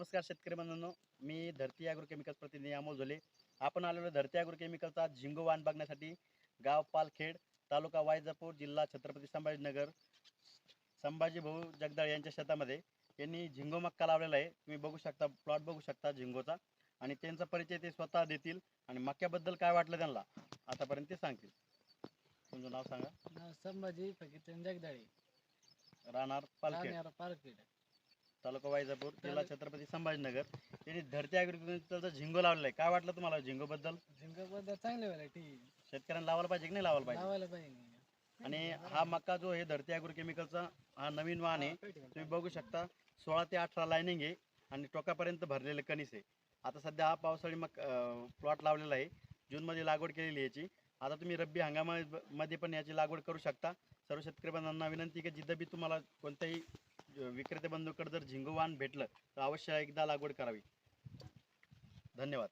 नमस्कार शेतकरी बंधूंनो. मी धरती ॲग्रो केमिकल्स प्रतिनिधी अमोल झोले. आपण आलेलो धरती ॲग्रो केमिकलचा झिंगो वाण बघण्यासाठी गाव पालखेड तालुका वायजापूर जिल्हा छत्रपती संभाजीनगर. संभाजी भाऊ जगदाळ यांच्या शेतामध्ये यांनी झिंगो मक्का लावलेला आहे. तुम्ही बघू शकता प्लॉट बघू शकता झिंगोचा. आणि त्यांचा परिचय ते स्वतः देतील. आणि मक्याबद्दल काय वाटलं त्यांना आतापर्यंत ते सांगतील. तुमचं नाव सांगा. संभाजी जगदाळे. राहणार पालखेड. पारखेड तालुका वायजापूर जिल्हा छत्रपती संभाजीनगर. त्यांनी धरती ॲग्रिकल्चरचा झिंगो लावलेला आहे काय वाटलं तुम्हाला झिंगो बद्दल झिंगाबद्दल चांगली व्हरायटी शेतकऱ्यांना लावायला पाहिजे की नाही लावायला पाहिजे? लावायला पाहिजे. आणि हा मक्का जो आहे धरती ॲग्रो केमिकलचा हा नवीन वाहन आहे. तुम्ही बघू शकता सोळा ते अठरा लाईनिंग आहे आणि टोकापर्यंत भरलेलं कणीस आहे. आता सध्या हा पावसाळी मक प्लॉट लावलेला आहे. जूनमध्ये लागवड केलेली आहे याची. आता तुम्ही रब्बी हंगामामध्ये पण याची लागवड करू शकता. सर्व शेतकरी बंधूंना विनंती की जिथं बी तुम्हाला कोणत्याही बंधूकडे जर झिंगो भेटलं तर अवश्य एकदा लागवड करावी. धन्यवाद.